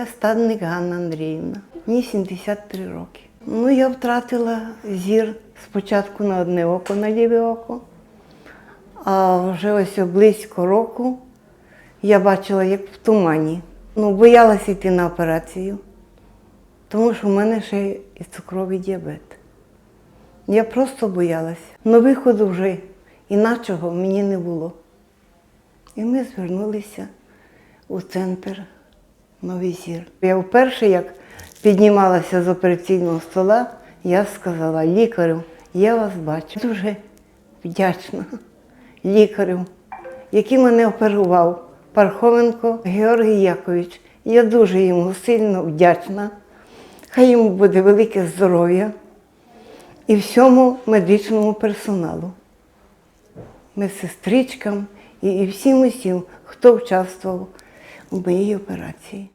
Я стадник Ганна Андріївна. Мені 73 роки. Ну, я втратила зір спочатку на одне око, на ліве око. А вже ось близько року я бачила, як в тумані. Ну, боялася йти на операцію, тому що в мене ще і цукровий діабет. Я просто боялася. Но виходу вже іначого мені не було. І ми звернулися у центр Новий Зір. Я вперше, як піднімалася з операційного стола, я сказала лікарю, я вас бачу. Дуже вдячна лікарю, який мене оперував, Пархоменко Георгій Якович. Я дуже йому сильно вдячна. Хай йому буде велике здоров'я і всьому медичному персоналу, медсестричкам і всім усім, хто участвував моїй операції.